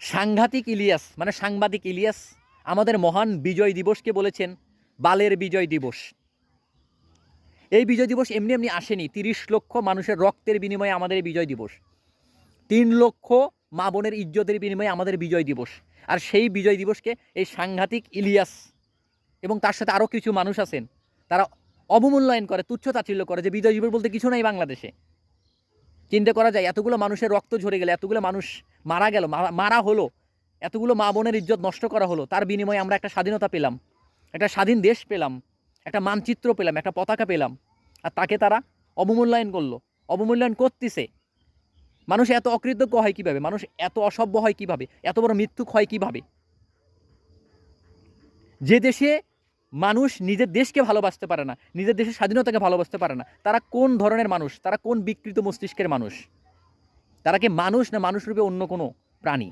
সাংঘাতিক ইলিয়াস মানে সাংবাদিক ইলিয়াস, আমাদের মহান বিজয় দিবসকে বলেছেন বালের বিজয় দিবস। এই বিজয় দিবস এমনি এমনি আসেনি, তিরিশ লক্ষ মানুষের রক্তের বিনিময়ে আমাদের বিজয় দিবস। তিন লক্ষ মা বোনের ইজ্জতের বিনিময়ে আমাদের বিজয় দিবস। আর সেই বিজয় দিবসকে এই সাংঘাতিক ইলিয়াস এবং তার সাথে আরও কিছু মানুষ আছেন, তারা অবমূল্যায়ন করে, তুচ্ছ তাচ্ছিল্য করে যে বিজয় দিবস বলতে কিছু নাই বাংলাদেশে। চিন্তা করা যায়, এতগুলো মানুষের রক্ত ঝরে গেলে, এতগুলো মানুষ মারা গেল মারা- হলো। এতগুলো মা বোনের ইজ্জত নষ্ট করা হলো। তার বিনিময়ে আমরা একটা স্বাধীনতা পেলাম। একটা স্বাধীন দেশ পেলাম। একটা মানচিত্র পেলাম, একটা পতাকা পেলাম। আর তাকে তারা অবমূল্যায়ন করল। অবমূল্যায়ন করতেছে। মানুষ এত অকৃতজ্ঞ হয় কীভাবে? মানুষ এত অসভ্য হয় কীভাবে? এত বড় মৃত্যুক হয় কীভাবে? যে দেশে মানুষ নিজের দেশকে ভালোবাসতে পারে না, নিজের দেশের স্বাধীনতাকে ভালোবাসতে পারে না, তারা কোন ধরনের মানুষ? তারা কোন বিকৃত মস্তিষ্কের মানুষ? তারা কি মানুষ না মানুষ রূপে অন্য কোনো প্রাণী?